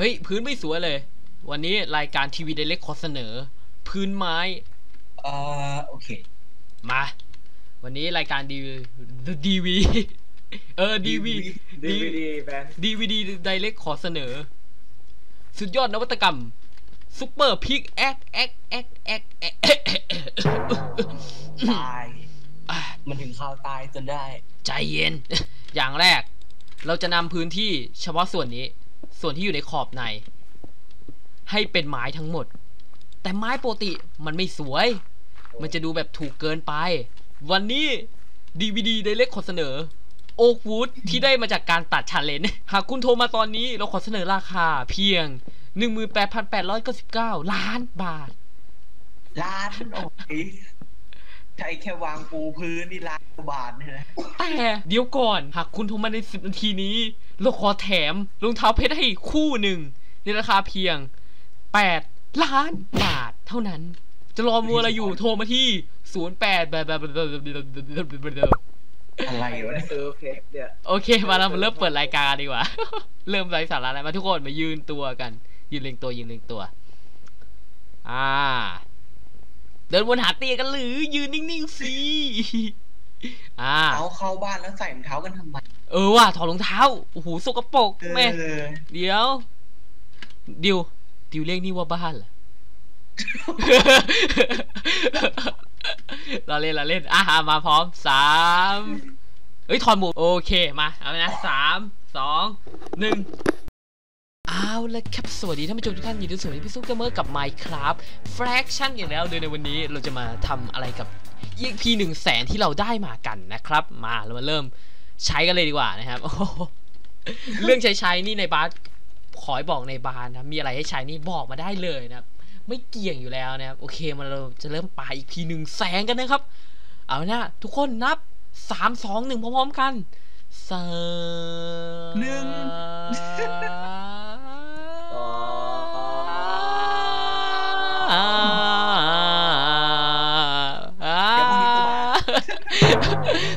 ฮ้ย พื้นไม่สวยเลย วันนี้รายการทีวีเดเล็กขอเสนอ พื้นไม้เอ่อโอเค มา วันนี้รายการดีดีวีเออดีวีดีวีดีแบนดีวีดีไดเล็กขอเสนอ สุดยอดนวัตกรรมซุปเปอร์พิกแอ็กแอ็กแอ็กแอ็กแอ็กตายมันถึงข่าวตายจนได้ ใจเย็น อย่างแรก เราจะนำพื้นที่เฉพาะส่วนนี้ ส่วนที่อยู่ในขอบใน ให้เป็นไม้ทั้งหมด แต่ไม้ปกติมันไม่สวย มันจะดูแบบถูกเกินไป วันนี้ DVD ได้เล็กขอเสนอโอ๊กวูดที่ได้มาจากการตัดชาเลนจ์หากคุณโทรมาตอนนี้เราขอเสนอราคาเพียง 18,899 ล้านบาท ล้านโอ้ย ใช้แค่วางปูพื้นนี่ล้านกว่าบาทเนี่ยนะแต่เดี๋ยวก่อนหากคุณโทรมาใน 10 นาทีนี้ เราขอแถมรองเท้าเพชรให้คู่หนึ่งในราคาเพียง 8 ล้านบาทเท่านั้น จะรอมัวอะไรอยู่โทรมาที่ 08แบบแบบแบบอะไรวะเนี่ยซื้อเพชรเนี่ยโอเค มาเรามาเริ่มเปิดรายการดีกว่า เริ่มไร้สาระแล้วมาทุกคนมายืนตัวกัน ยืนเรียงตัวยืนเรียงตัว อ่า เดินวนหาเตียกันหรือยืนนิ่งๆสิอ่าเอาเข้าบ้านแล้วใส่รองเท้ากันทำไมเออว่ะถอดรองเท้าโอ้โหสกปรกเอแม่อเดี๋ยวดิวดิวเรียกนี่ว่าบ้านเหรอเราเล่นเราเล่นอะมาพร้อมสามเฮ้ยถอนหมวกโอเคมาเอาเลยนะสามสองหนึ่ง เอาละครับสวัสดีท่านผู้ชมทุกท่านยินดีต้อนรับพี่ซุปเกมเมอร์กับ Minecraft Fraction อย่างแล้วโดยในวันนี้เราจะมาทำอะไรกับ EP หนึ่งแสนที่เราได้มากันนะครับ มาเรามาเริ่มใช้กันเลยดีกว่านะครับโอ้เรื่องใช้ใช้นี่ในบาสขอให้บอกในบาสนะ มีอะไรให้ใช้นี่บอกมาได้เลยนะครับ ไม่เกี่ยงอยู่แล้วนะครับ โอเคมาเราจะเริ่มปาอีกทีหนึ่งแสนกันนะครับ เอานะทุกคนนับสามสองหนึ่งพร้อมๆกันสามหนึ่ง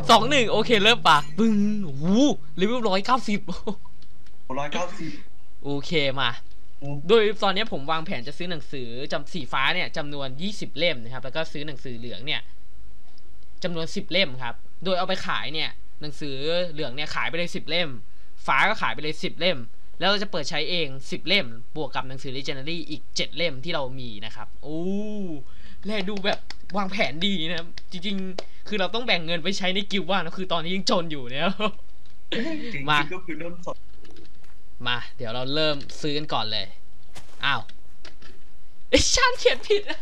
สองหนึ่งโอเคเริ่มปะปึ้งโอ้โหเลเวลร้อยเก้าสิบร้อยเก้าสิบโอเคมา โดยตอนนี้ผมวางแผนจะซื้อหนังสือจำสีฟ้าเนี่ยจำนวน20เล่มนะครับ แล้วก็ซื้อหนังสือเหลืองเนี่ยจำนวน10เล่มครับ โดยเอาไปขายเนี่ย หนังสือเหลืองเนี่ยขายไปเลย10เล่ม ฟ้าก็ขายไปเลย10เล่ม แล้วเราจะเปิดใช้เอง10เล่ม บวกกับหนังสือ Legendary อีก7เล่มที่เรามีนะครับโอ้ แลดูแบบวางแผนดีนะครับ จริง ๆ คือเราต้องแบ่งเงินไปใช้ในกิลด์ว่างนะคือตอนนี้ยังจนอยู่เนี่ยจริงมาๆก็คือน้นสดมา เดี๋ยวเราเริ่มซื้อกันก่อนเลย อ้าวเอชานเขียนผิดอะ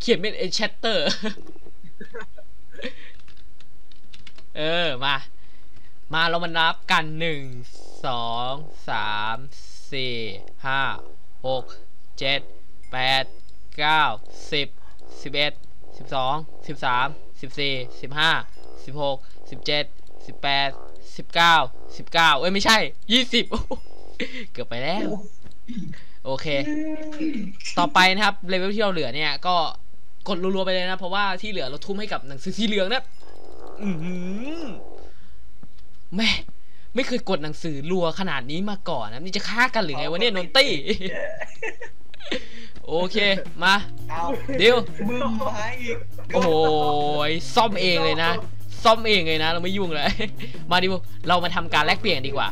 เขียนเป็นเอชเตอร์ เออ มา มาเรามานับกันหนึ่ง สอง สาม สี่ ห้า หก เจ็ดแปดเก้าสิบสิบเอ็ดสิบสองสิบสามสิบสี่สิบห้าสิบหกสิบเจ็ดสิบแปดสิบเก้าสิบเก้าเอ้ยไม่ใช่ยี่สิบเกือบไปแล้ว โอเค ต่อไปนะครับเลเวลที่เราเหลือเนี่ย ก็กดรัวๆไปเลยนะ เพราะว่าที่เหลือเราทุ่มให้กับหนังสือสีเหลืองนะอือหือแม่ไม่เคยกดหนังสือรัวขนาดนี้มาก่อนนะนี่จะฆ่ากันหรือไงวะเนี่ยนนตี้ โอเค มาเอาเดี๋ยวมึงมาอีกโอ้โหซ่อมเองเลยนะ ซ่อมเองเลยนะ เราไม่ยุ่งเลย มาดิว เรามาทำการแลกเปลี่ยนดีกว่า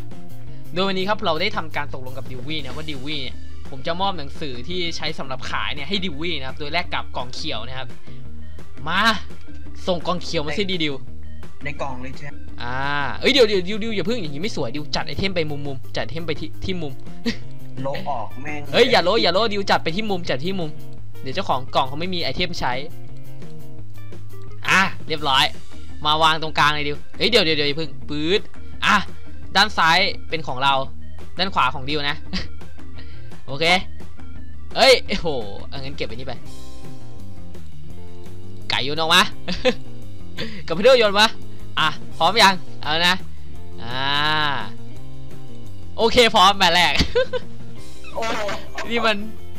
โดยวันนี้ครับเราได้ทำการตกลงกับดิววี่นะว่าดิววี่เนี่ยผมจะมอบหนังสือที่ใช้สำหรับขายเนี่ยให้ดิววี่นะครับ โดยแลกกับกล่องเขียวนะครับ มา ส่งกล่องเขียวมาสิดิดิว ในกล่องเลยใช่ไหมอ่า เอ้ยเดี๋ยวเดี๋ยวดิวดิวอย่าเพิ่งอย่างนี้ไม่สวยดิวจัดไอเทมไปมุมมุมจัดไอเทมไปที่ที่มุม ลบออกแม่งเฮ้ยอย่าโลอย่าโลดิวจัดไปที่มุมจัดที่มุม เดี๋ยวเจ้าของกล่องเขาไม่มีไอเทมใช้ อะเรียบร้อย มาวางตรงกลางเลยดิวเฮ้ยเดี๋ยวเดี๋ยวเดี๋ยวอย่าเพิ่งปื๊ดอะด้านซ้ายเป็นของเรา ด้านขวาของดิวนะ โอเคเอ้ยโอ้โหเอางั้นเก็บไปนี่ไป ไก่โยนออกมา กับพี่เดียวโยนมา อะ พร้อมยัง เอานะ อ่า โอเค พร้อมแบบแรก โอ้นี่มัน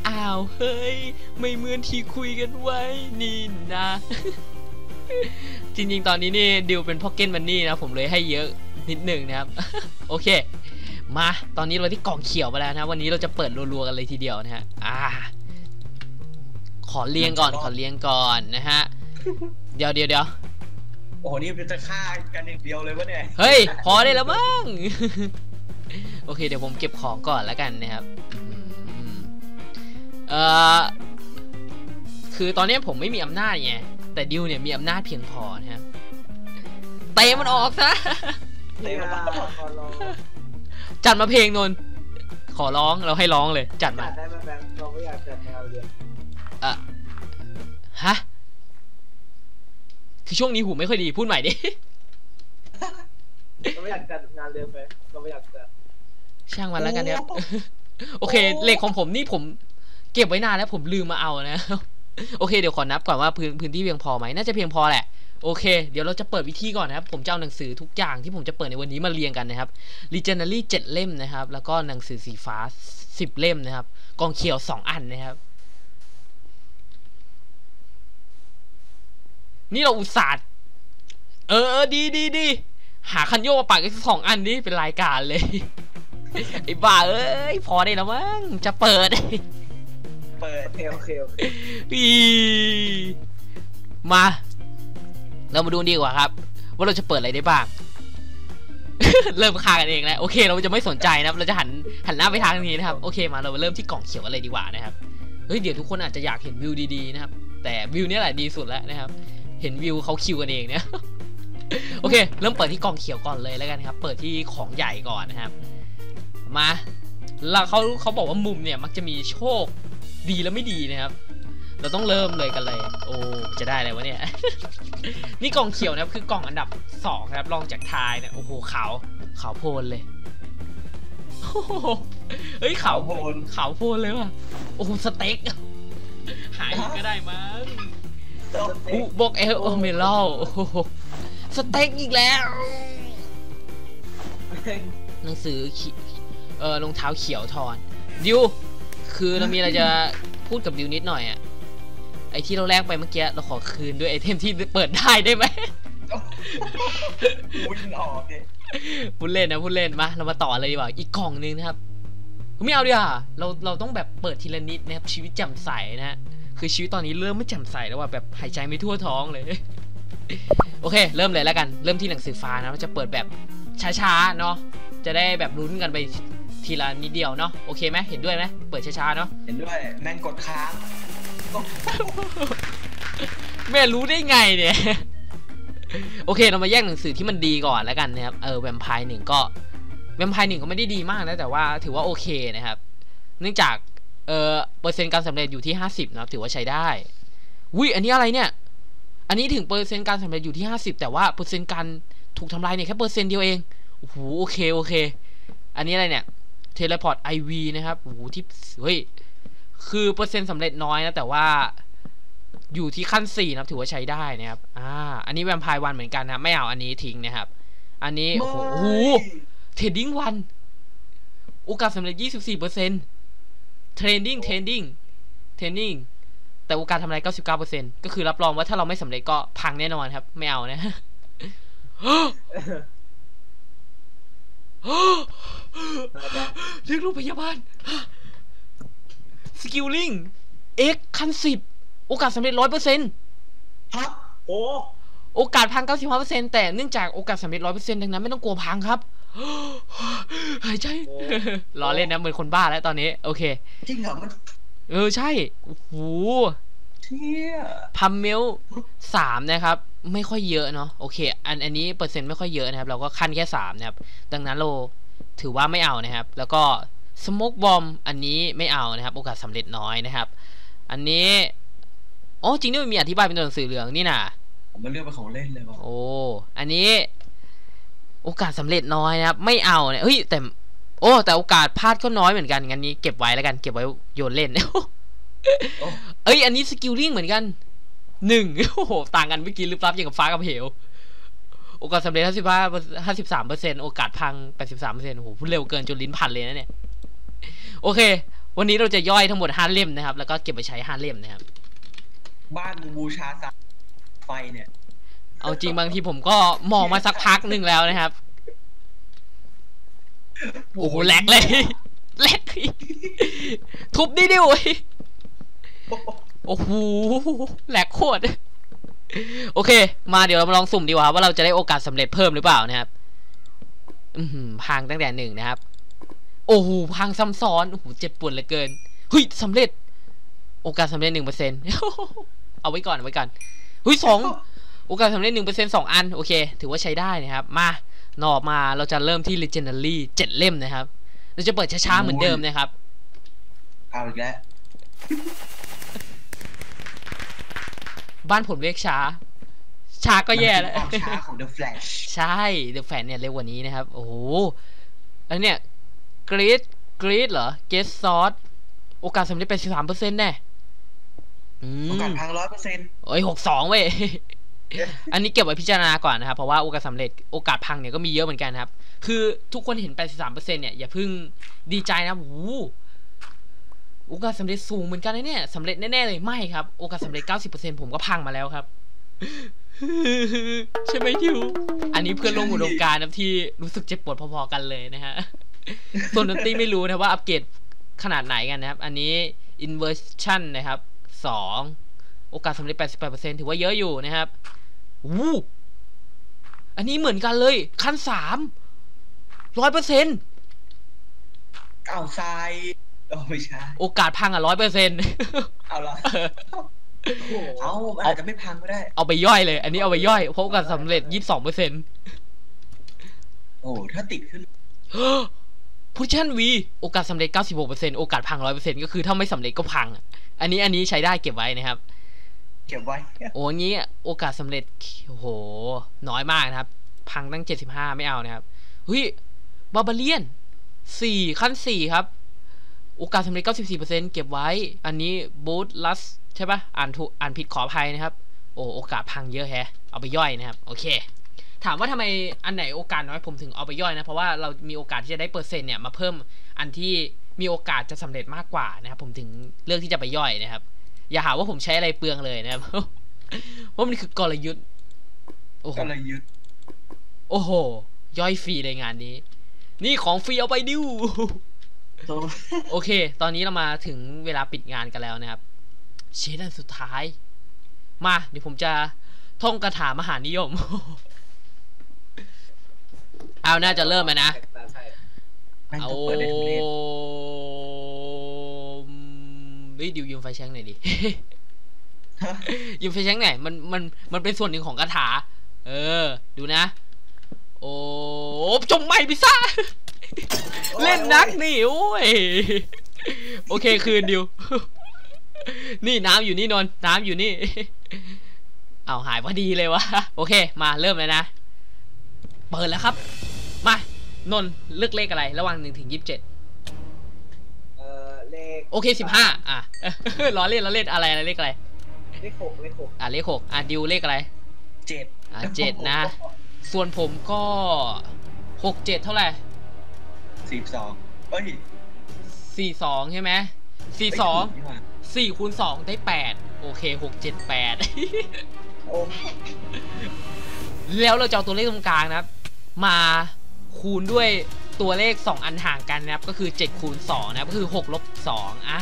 อ้าว เฮ้ย ไม่เหมือนที่คุยกันไว้ นี่นะ จริงๆ ตอนนี้นี่ดิวเป็นพ็อกเก็ตมันนี่นะ ผมเลยให้เยอะนิดหนึ่งนะครับ โอเค มา ตอนนี้เราที่กล่องเขียวไปแล้วนะ วันนี้เราจะเปิดรัวๆกันเลยทีเดียวนะฮะ อ่า ขอเรียงก่อน ขอเรียงก่อนนะฮะ เดี๋ยวเดี๋ยวเดี๋ยวโอ้โห นี่จะฆ่ากันอย่างเดียวเลยวะเนี่ย เฮ้ย พอได้แล้วมั้งโอเคเดี๋ยวผมเก็บของก่อนแล้วกันนะครับอืมเอ่อคือตอนนี้ผมไม่มีอำนาจไงแต่ดิวเนี่ยมีอำนาจเพียงพอนะครับเตะมันออกซะนี่อะขอลองจัดมาเพลงนนท์ขอร้องเราให้ร้องเลย จัดมาจัดได้ไหมแบงค์เราไม่อยากจัดแนวเรียนเอะฮะคือช่วงนี้หูไม่ค่อยดีพูดใหม่ดิเราไม่อยากจัดงานเรียนไปเราไม่อยากจัด ช่างมันแล้วกันเนี่ยโอเคเหล็กของผมนี่ผม เก็บไว้นานแล้วผมลืมมาเอานะ โอเคเดี๋ยวขอนับก่อนว่าพื้นพื้นที่เพียงพอไหมน่าจะเพียงพอแหละโอเค เดี๋ยวเราจะเปิดวิธีก่อนนะครับ ผมจะเอาหนังสือทุกอย่างที่ผมจะเปิดในวันนี้มาเรียงกันนะครับ Legendary 7 เล่มนะครับ แล้วก็หนังสือสีฟ้า 10 เล่มนะครับ กองเขียว 2 อันนะครับ นี่เราอุตส่าห์ เออเออดีดีดี หาคันโยกมาปักอีกสองอันนี้เป็นรายการเลย ไอ้บ้าเอ้ยพอได้แล้วมั้งจะเปิดเปิดโอเคโอเคโอเคอีมา เรามาดูดีกว่าครับ ว่าเราจะเปิดอะไรได้บ้าง เริ่มคากันเองแล้วโอเค เราจะไม่สนใจนะครับ เราจะหันหันหน้าไปทางนี้นะครับโอเคมาเรามาเริ่มที่กล่องเขียวกันเลยดีกว่านะครับเฮ้ยเดี๋ยวทุกคนอาจจะอยากเห็นวิวดีๆนะครับ แต่วิวเนี้แหละดีสุดแล้วนะครับ เห็นวิวเขาคิวกันเองเนี่ยโอเค เริ่มเปิดที่กล่องเขียวก่อนเลยแล้วกันครับ เปิดที่ของใหญ่ก่อนนะครับ มาแล้วเขาเขาบอกว่ามุมเนี่ยมักจะมีโชคดีและไม่ดีนะครับ เราต้องเริ่มเลยกันเลย โอ้จะได้อะไรวะเนี่ย นี่กล่องเขียวนะครับคือกล่องอันดับสองนะครับรองจากทายเนี่ยโอ้โหขาวขาวโพลนเลยโอ้โหเฮ้ยขาวโพนขาวโพลนเลยว่ะโอ้โหสเต็กหายอีกก็ได้มั้งอู้บอกเอลโอเมลโอ้โหสเต็กอีกแล้ว หนังสือขี เออรองเท้าเขียวทอนดิวคือเรามีอะไรจะพูดกับดิวนิดหน่อยอะไอที่เราแลกไปเมื่อกี้เราขอคืนด้วยไอเทมที่เปิดได้ได้ไหมวิ่งออกเลยพูดเล่นนะพูดเล่นมาเรามาต่อเลยดีกว่าอีกกล่องนึงนะครับไม่เอาดีกว่าเราเราต้องแบบเปิดทีละนิดนะครับชีวิตแจ่มใสนะฮะคือชีวิตตอนนี้เริ่มไม่แจ่มใสแล้วว่าแบบหายใจไม่ทั่วท้องเลย โอเค เริ่มเลยแล้วกัน เริ่มที่หนังสือฟ้านะเราจะเปิดแบบช้าๆเนาะจะได้แบบลุ้นกันไป ทีละนิดเดียวเนาะโอเคไหมเห็นด้วยไหมเปิดช้าๆเนาะเห็นด้วยแม่งกดค้างแม่รู้ได้ไงเนี่ยโอเคเรามาแยกหนังสือที่มันดีก่อนแล้วกันนะครับเออแวมไพร์หนึ่งก็แวมไพร์หนึ่งก็ไม่ได้ดีมากนะแต่ว่าถือว่าโอเคนะครับ เนื่องจากเออเปอร์เซ็นต์การสำเร็จอยู่ที่ 50นะครับถือว่าใช้ได้วิอันนี้อะไรเนี่ย อันนี้ถึงเปอร์เซ็นต์การสำเร็จอยู่ที่ 50 แต่ว่าเปอร์เซ็นต์การถูกทำลายเนี่ยแค่เปอร์เซ็นต์เดียวเองโอ้โหโอเคโอเค อันนี้อะไรเนี่ย เทเลพอร์ตไอวีนะครับโอ้โหที่เฮ้ยคือเปอร์เซ็นต์สำเร็จน้อยนะแต่ว่าอยู่ที่ขั้น4นะครับถือว่าใช้ได้นะครับ อ่า อันนี้แวมไพร์วันเหมือนกันนะ ไม่เอาอันนี้ทิ้งนะครับ อันนี้ โอ้โหโอ้โหเทรดดิ้งวัน โอกาสสำเร็จ 24เปอร์เซ็นต์เทรนดิ้ง เทรนดิ้ง เทรนดิ้ง แต่โอกาสทำลาย99เปอร์เซ็นต์ก็คือรับรองว่าถ้าเราไม่สำเร็จก็พังแน่นอนครับ ไม่เอานะ เรียกโรงพยาบาลสกิลลิงเอ็กขั้นสิบโอกาสสำเร็จร้อยเปอร์เซ็นต์ฮะโอ้โอกาสพัง95%แต่เนื่องจากโอกาสสำเร็จ100%ดังนั้นไม่ต้องกลัวพังครับหายใจล้อเล่นนะเหมือนคนบ้าแล้วตอนนี้ โอเค จริงเหรอมัน เออใช่โอ้โหเที่ยพัมเมลสามนะครับ ไม่ค่อยเยอะเนาะโอเค อันอันนี้เปอร์เซ็นต์ไม่ค่อยเยอะนะครับ เราก็ขั้นแค่สามนะครับ ดังนั้นเรา ถือว่าไม่เอานะครับ แล้วก็สโมกบอมอันนี้ไม่เอานะครับ โอกาสสำเร็จน้อยนะครับ อันนี้อ๋อจริงด้วยมันมีอธิบายเป็นตัวหนังสือเหลืองนี่น่ะผมมันเลือกเป็นของเล่นเลยว่ะโอ้อันนี้ โอกาสสำเร็จน้อยนะครับ ไม่เอาเนี่ยเฮ้ยแต่ โอ้แต่โอกาสพลาดก็น้อยเหมือนกันงั้นนี้เก็บไว้แล้วกันเก็บไว้โยนเล่นโอ้เอ้ยอันนี้สกิลลิ่งเหมือนกันหนึ่งโอ้โหต่างกันเมื่อกี้ลึกลับอย่างกับฟ้ากับเหว โอกาสสำเร็จห้าสิบห้าห้าสิบสามเปอร์เซ็นต์โอกาสพังแปดสิบสามเปอร์เซ็นต์โอ้โหพูดเร็วเกินจนลิ้นพันเลยนะเนี่ย โอเค วันนี้เราจะย่อยทั้งหมดห้าเล่มนะครับ แล้วก็เก็บไปใช้ห้าเล่มนะครับ บ้านมึงบูชาสายไฟเนี่ย เอาจริงบางทีผมก็มองมาสักพักหนึ่งแล้วนะครับ โอ้โหแหลกเลยแหลกทุบดิดิวยโอ้โหแหลกโคตร โอเค มาเดี๋ยวเรามาลองสุ่มดีกว่าว่าเราจะได้โอกาสสำเร็จเพิ่มหรือเปล่านะครับอือหือพังตั้งแต่หนึ่งนะครับ โอ้โหพังซ้ำซ้อนโอ้โหเจ็บปวดเหลือเกินเฮ้ยสำเร็จ โอกาสสำเร็จหนึ่งเปอร์เซ็นต์เอาไว้ก่อนเอาไว้ก่อนเฮ้ยสองโอกาสสำเร็จหนึ่งเปอร์เซ็นต์สองอันโอเค ถือว่าใช้ได้นะครับ มาหนออกมาเราจะเริ่มที่ legendary เจ็ดเล่มนะครับ เราจะเปิดช้าๆเหมือนเดิมนะครับ เอาอีกแล้ว บ้านผมเรียกช้า ช้าก็แย่แล้วมันคือความช้าของ The Flash ใช่ The Fan เนี่ยเร็วกว่านี้นะครับ โอ้โหแล้วเนี่ยกรีดกรีดเหรอเกสซอสโอกาสสำเร็จเป็นสิบสามเปอร์เซ็นต์แน่อืโอกาสมพังร้อยเปอร์เซ็นต์เอ้ยหกสองเว้ยอันนี้เก็บไว้พิจารณาก่อนนะครับ เพราะว่าโอกาสสำเร็จโอกาสพังเนี่ยก็มีเยอะเหมือนกันนะครับ คือทุกคนเห็น 83%เนี่ย อย่าเพิ่งดีใจนะโอ้โห โอกาสสำเร็จสูงเหมือนกันนะเนี่ยสำเร็จแน่ๆเลยไม่ครับ โอกาสสำเร็จ 90%ผมก็พังมาแล้วครับ ใช่ไหมทิว อันนี้เพื่อนร่วมอุดมการนะครับที่รู้สึกเจ็บปวดพอๆกันเลยนะฮะ ส่วนดนตรีไม่รู้นะว่าอัปเกรดขนาดไหนกันนะครับ อันนี้ inversion นะครับ 2 โอกาสสำเร็จ 88%ถือว่าเยอะอยู่นะครับวู้อันนี้เหมือนกันเลย ขั้นสามร้อยเปอร์เซ็นต์เอาทราย โอ้ไม่ใช่โอกาสพังอะร้อยเปอร์เซ็นต์เอาละโอ้โหเอามันอาจจะไม่พังก็ได้ เอาไปย่อยเลย อันนี้เอาไปย่อยเพราะโอกาสสำเร็จยี่สิบสองเปอร์เซ็นต์โอ้ถ้าติดขึ้นพุชชั่นวีโอกาสสำเร็จเก้าสิบหกเปอร์เซ็นต์โอกาสพังร้อยเปอร์เซ็นต์ก็คือถ้าไม่สำเร็จก็พังอะอันนี้อันนี้ใช้ได้เก็บไว้นะครับ เก็บไว้ โอ้งี้โอกาสสำเร็จโอ้โหน้อยมากนะครับ พังตั้งเจ็ดสิบห้าไม่เอานะครับเฮ้ยบาบาเลียนสี่ขั้นสี่ครับ โอกาสสำเร็จเก้าสิบสี่เปอร์เซ็นเก็บไว้ อันนี้บูทลัสใช่ปะอ่านถูกอ่านผิดขออภัยนะครับ โอ้โอกาสพังเยอะแฮะ เอาไปย่อยนะครับ โอเค ถามว่าทำไมอันไหนโอกาสน้อยผมถึงเอาไปย่อยนะ เพราะว่าเรามีโอกาสที่จะได้เปอร์เซ็นต์เนี่ยมาเพิ่มอันที่มีโอกาสจะสำเร็จมากกว่านะครับ ผมถึงเลือกที่จะไปย่อยนะครับ อย่าหาว่าผมใช้อะไรเปลืองเลยนะครับ เพราะมันคือกลยุทธ์โอ้โหก็เลยยึดโอ้โห ย่อยฟรีเลยงานนี้ นี่ของฟรีเอาไปดิวตัว โอเค ตอนนี้เรามาถึงเวลาปิดงานกันแล้วนะครับ เชดอันสุดท้าย มาเดี๋ยวผมจะท่องคาถามหานิยม เอาน่าจะเริ่มแล้วนะตาไทยแม่งเอาต้องเปิดได้ทุกเลนเฮ้ยดิวยืมไฟแช็งหน่อยดิยืมไฟแช็งหน่อยมันมันมันเป็นส่วนหนึ่งของคาถา เออ ดูนะ โอ้จงไม่พิซซ่า เล่นนักนี่โอ้ยโอเคคืนดิว นี่น้ำอยู่นี่นนท์น้ำอยู่นี่ เอาหายพอดีเลยวะโอเค มาเริ่มเลยนะ เปิดแล้วครับ มานนท์เลือกเลขอะไร ระหว่างหนึ่งถึงยี่สิบเจ็ดเอ่อเลขโอเคสิบห้าอะล้อเล่นล้อเล่นอะไรอะไรเลขอะไร เลขหกเลขหกอะเลขหกอะดิวเลขอะไรเจ็ดอะเจ็ดนะ ส่วนผมก็หกเจ็ดเท่าไหร่ สิบสองเอ้ยสี่สองใช่ไหมสี่สองเยถูกนี่หว่าสี่คูณสองได้แปดโอเคหกเจ็ดแปดโอ้แล้วเราจะเอาตัวเลขตรงกลางนะครับ มาคูณด้วยตัวเลข 2 อันห่างกันนะครับ ก็คือ7คูณ2นะครับก็คือ6ลบ2อ่า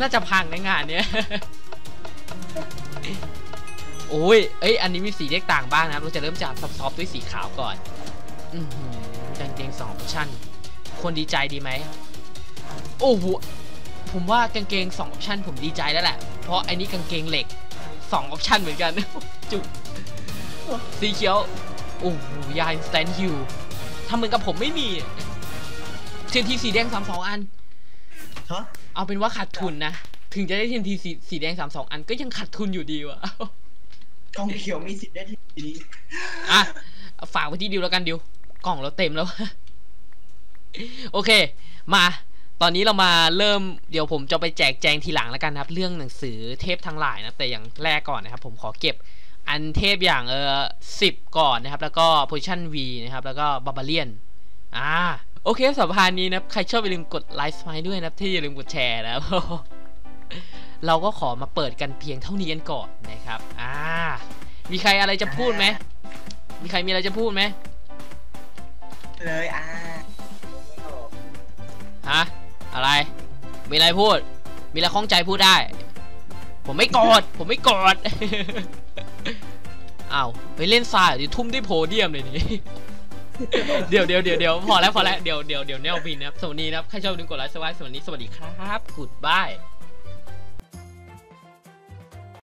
น่าจะพังในงานเนี้ยโอ้ยเอ้ย อันนี้มีสีเลขต่างบ้างนะครับ เราจะเริ่มจากซอฟๆด้วยสีขาวก่อน อือหือกาง เกงสองออปชั่น คนดีใจดีไหม โอ้โห ผมว่ากางเกงสองออปชั่นผมดีใจแล้วแหละ เพราะอันนี้กางเกงเหล็กสองออปชั่นเหมือนกัน จุกสีเขียว โอ้โห ยายสแตนฮิวทำเหมือนกับผมไม่มีเทียนทีสีแดงสามสองอันฮะเอาเป็นว่าขาดทุนนะ ถึงจะได้เทียนทีสีสีแดงสามสองอันก็ยังขาดทุนอยู่ดีวะกองเขียวมีสิทธิ์ได้ทีนี้ อะ ฝากไว้ที่ดิวแล้วกันดิวก ล่องเราเต็มแล้ว โอเค มา ตอนนี้เรามาเริ่มเดี๋ยวผมจะไปแจกแจงทีหลังแล้วกันนะครับ เรื่องหนังสือเทพทั้งหลายนะแต่อย่างแรกก่อนนะครับ ผมขอเก็บอันเทพอย่างเออสิบก่อนนะครับ แล้วก็ position V นะครับ แล้วก็ barbarian อ่าโอเคสำหรับพานนี้นะใครชอบอย่าลืมกดไลค์สไมล์ด้วยนะที่อย่าลืมกดแชร์นะเราก็ขอมาเปิดกันเพียงเท่านี้กันก่อนนะครับ อ่า มีใครอะไรจะพูดไหม มีใครมีอะไรจะพูดไหม เลยอ่าฮะอะไร มีอะไรพูด มีอะไรข้องใจพูดได้ ผมไม่กรธผมไม่โกรธอ้าวไปเล่นทรายเดี๋ยวทุ่มที่โพเดียมเลยนี่เดี๋ยวเดี๋ยวเดี๋ยวเดี๋ยวพอแล้วพอแล้วเดี๋ยวเดี๋ยวเดี๋ยวแนวบินนะครับสวัสดีนะครับใครชอบดึงกดไลค์สวัสดีสวัสดีสวัสดีครับกูดบาย